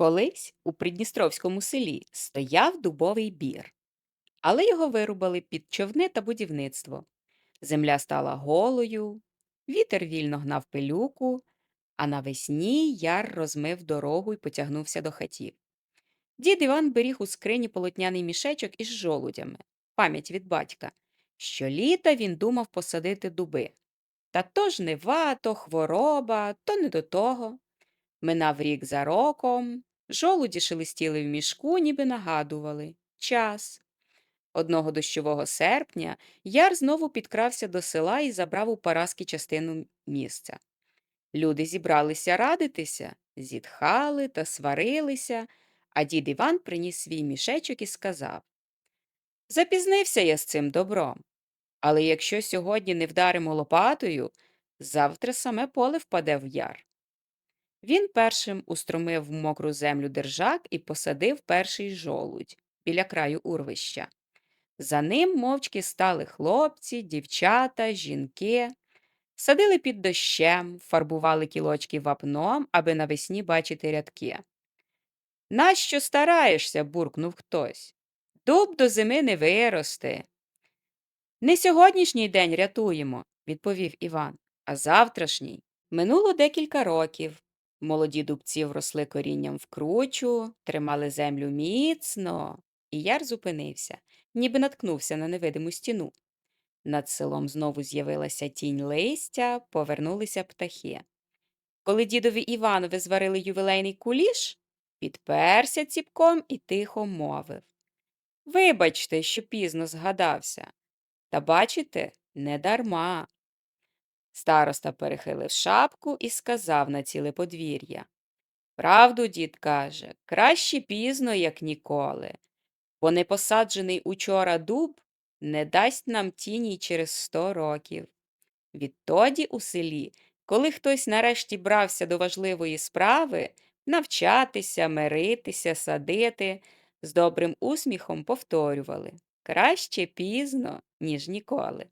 Колись у придністровському селі стояв дубовий бір, але його вирубали під човни та будівництво. Земля стала голою, вітер вільно гнав пилюку, а навесні яр розмив дорогу і потягнувся до хатів. Дід Іван беріг у скрині полотняний мішечок із жолудями, пам'ять від батька. Щоліта він думав посадити дуби. Та то жнива, то хвороба, то не до того. Минав рік за роком, жолуді шелестіли в мішку, ніби нагадували час. Одного дощового серпня яр знову підкрався до села і забрав у Параски частину місця. Люди зібралися радитися, зітхали та сварилися, а дід Іван приніс свій мішечок і сказав Запізнився я з цим добром, але якщо сьогодні не вдаримо лопатою, завтра саме поле впаде в яр. Він першим устромив в мокру землю держак і посадив перший жолудь біля краю урвища. За ним мовчки стали хлопці, дівчата, жінки, садили під дощем, фарбували кілочки вапном, аби навесні бачити рядки. Нащо стараєшся? буркнув хтось. Дуб до зими не виросте. Не сьогоднішній день рятуємо, відповів Іван, а завтрашній. Минуло декілька років. Молоді дубці вросли корінням в кручу, тримали землю міцно, і яр зупинився, ніби наткнувся на невидиму стіну. Над селом знову з'явилася тінь листя, повернулися птахи. Коли дідові Іванові зварили ювілейний куліш, підперся ціпком і тихо мовив Вибачте, що пізно згадався. Та бачите, не дарма. Староста перехилив шапку і сказав на ціле подвір'я. Правду дід каже, краще пізно, як ніколи, бо непосаджений учора дуб не дасть нам тіні через сто років. Відтоді у селі, коли хтось нарешті брався до важливої справи, навчатися, миритися, садити, з добрим усміхом повторювали краще пізно, ніж ніколи.